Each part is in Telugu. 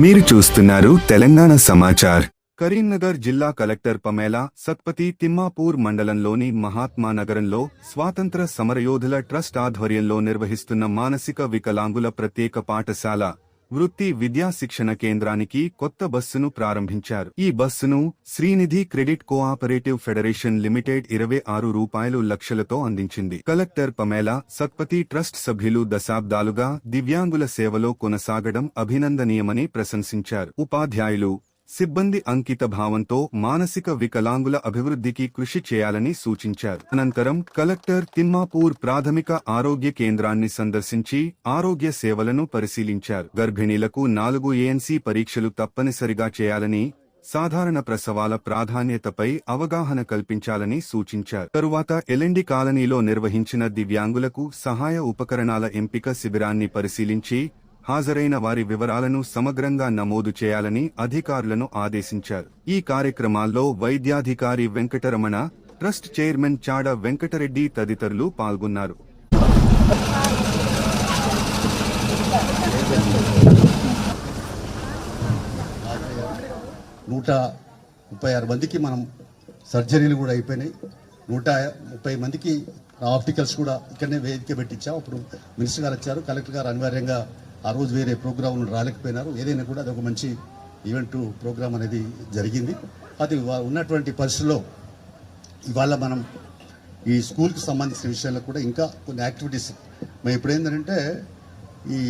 మీరు చూస్తున్నారు తెలంగాణ సమాచార్. కరీంనగర్ జిల్లా కలెక్టర్ పమేలా సత్పతి తిమ్మాపూర్ మండలంలోని మహాత్మా నగరంలో స్వాతంత్ర సమరయోధుల ట్రస్ట్ ఆధ్వర్యంలో నిర్వహిస్తున్న మానసిక వికలాంగుల ప్రత్యేక పాఠశాల వృత్తి విద్యా శిక్షణ కేంద్రానికి కొత్త బస్సును ప్రారంభించారు. ఈ బస్సును Srinidhi credit cooperative federation limited ఇరవై ఆరు రూపాయలు లక్షలతో అందించింది. కలెక్టర్ పమేలా సత్పతి ట్రస్ట్ సభ్యులు దశాబ్దాలుగా దివ్యాంగుల సేవలో కొనసాగడం అభినందనీయమని ప్రశంసించారు. ఉపాధ్యాయులు సిబ్బంది అంకిత భావంతో మానసిక వికలాంగుల అభివృద్ధికి కృషి చేయాలని సూచించారు. అనంతరం కలెక్టర్ తిమ్మాపూర్ ప్రాథమిక ఆరోగ్య కేంద్రాన్ని సందర్శించి ఆరోగ్య సేవలను పరిశీలించారు. గర్భిణీలకు నాలుగు ఏఎన్సీ పరీక్షలు తప్పనిసరిగా చేయాలని సాధారణ ప్రసవాల ప్రాధాన్యతపై అవగాహన కల్పించాలని సూచించారు. తరువాత ఎలెండి కాలనీలో నిర్వహించిన దివ్యాంగులకు సహాయ ఉపకరణాల ఎంపిక శిబిరాన్ని పరిశీలించి హాజరైన వారి వివరాలను సమగ్రంగా నమోదు చేయాలని అధికారులను ఆదేశించారు. ఈ కార్యక్రమాల్లో వైద్యాధికారి వెంకటరమణ ట్రస్ట్ చైర్మన్ చాడ వెంకటరెడ్డి తదితరులు పాల్గొన్నారు. నూట ముప్పై ఆరు మందికి మనం సర్జరీలు కూడా అయిపోయినాయి. నూట ముప్పై మందికి ఆప్టికల్స్ కూడా ఇక్కడనే వేదిక పెట్టించాం. అప్పుడు మినిస్టర్ గారు వచ్చారు. కలెక్టర్ గారు అనివార్యంగా ఆ రోజు వేరే ప్రోగ్రాంలు రాలేకపోయినారు. ఏదైనా కూడా అది ఒక మంచి ఈవెంట్ ప్రోగ్రాం అనేది జరిగింది. అది ఉన్నటువంటి పరిస్థితుల్లో ఇవాళ మనం ఈ స్కూల్కి సంబంధించిన విషయాల్లో కూడా ఇంకా కొన్ని యాక్టివిటీస్. మేము ఇప్పుడు ఏంటంటే ఈ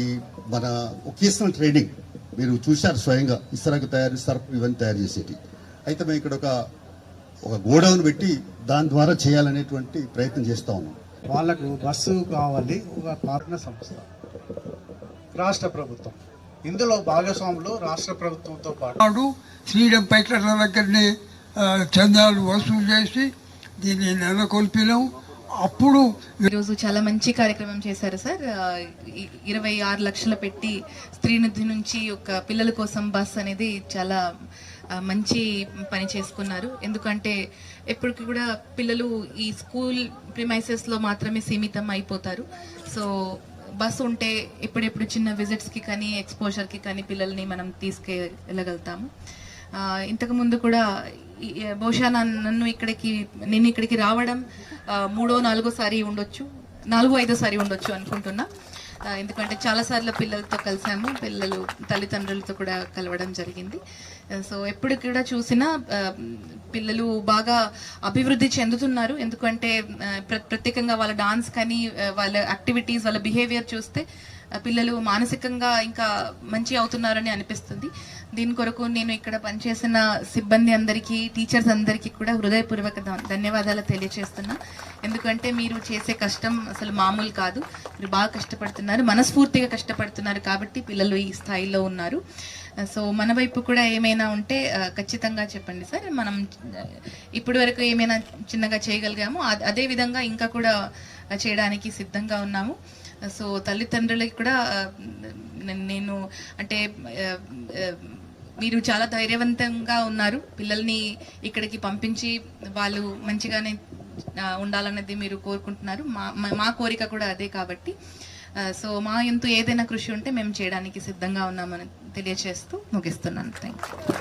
మన ఒకేషనల్ ట్రైనింగ్ మీరు చూశారు స్వయంగా. ఇసరకు తయారు సర్ఫ్ ఇవన్నీ తయారు చేసేటి. అయితే మేము ఇక్కడ ఒక ఒక గోడౌన్ పెట్టి దాని ద్వారా చేయాలనేటువంటి ప్రయత్నం చేస్తూ ఉన్నాం. వాళ్ళకు బస్సు కావాలి ఒక పార్ట్నర్ సంస్థ. రాష్ట్ర ప్రభుత్వం. ఇందులో భాగస్వాములు రాష్ట్ర ప్రభుత్వంతో పాటు నాడు శ్రీరం పైట్ల దగ్గరనే చందాలు వసూలు చేసి దీన్ని నెలకొల్పినాం. అప్పుడు ఈరోజు చాలా మంచి కార్యక్రమం చేశారు సార్. ఇరవై ఆరు లక్షలు పెట్టి స్త్రీనిధి నుంచి ఒక పిల్లల కోసం బస్ అనేది చాలా మంచి పని చేసుకున్నారు. ఎందుకంటే ఎప్పటికి కూడా పిల్లలు ఈ స్కూల్ ప్రిమైసెస్లో మాత్రమే సీమితం అయిపోతారు. సో బస్ ఉంటే ఎప్పుడెప్పుడు చిన్న విజిట్స్కి కానీ ఎక్స్పోజర్కి కానీ పిల్లల్ని మనం తీసుకెళ్ళగలుగుతాము. వెళ్ళగలుగుతాము ఇంతకుముందు కూడా బహుశా నన్ను నన్ను ఇక్కడికి నేను ఇక్కడికి రావడం మూడో నాలుగోసారి ఉండొచ్చు నాలుగో ఐదోసారి ఉండొచ్చు అనుకుంటున్నా. ఎందుకంటే చాలాసార్లు పిల్లలతో కలిసాము పిల్లలు తల్లిదండ్రులతో కూడా కలవడం జరిగింది. సో ఎప్పుడు కూడా చూసినా పిల్లలు బాగా అభివృద్ధి చెందుతున్నారు. ఎందుకంటే ప్ర- ప్రత్యేకంగా వాళ్ళ డాన్స్ కానీ వాళ్ళ యాక్టివిటీస్ వాళ్ళ బిహేవియర్ చూస్తే పిల్లలు మానసికంగా ఇంకా మంచి అవుతున్నారని అనిపిస్తుంది. దీని కొరకు నేను ఇక్కడ పనిచేసిన సిబ్బంది అందరికీ టీచర్స్ అందరికీ కూడా హృదయపూర్వక ధ- ధన్యవాదాలు తెలియజేస్తున్నా ఎందుకంటే మీరు చేసే కష్టం అసలు మామూలు కాదు. మీరు బాగా కష్టపడుతున్నారు మనస్ఫూర్తిగా కష్టపడుతున్నారు కాబట్టి పిల్లలు ఈ స్థాయిలో ఉన్నారు. సో మన వైపు కూడా ఏమైనా ఉంటే ఖచ్చితంగా చెప్పండి సార్. మనం ఇప్పటి వరకు ఏమైనా చిన్నగా చేయగలిగాము అ- అదే విధంగా ఇంకా కూడా చేయడానికి సిద్ధంగా ఉన్నాము. సో తల్లిదండ్రులకి కూడా నేను అంటే మీరు చాలా ధైర్యవంతంగా ఉన్నారు. పిల్లల్ని ఇక్కడికి పంపించి వాళ్ళు మంచిగానే ఉండాలన్నది మీరు కోరుకుంటున్నారు. మా మా- కోరిక కూడా అదే కాబట్టి సో మా ఎంతు ఏదైనా కృషి ఉంటే మేము చేయడానికి సిద్ధంగా ఉన్నామని తెలియచేస్తూ ముగిస్తున్నాను. Thank you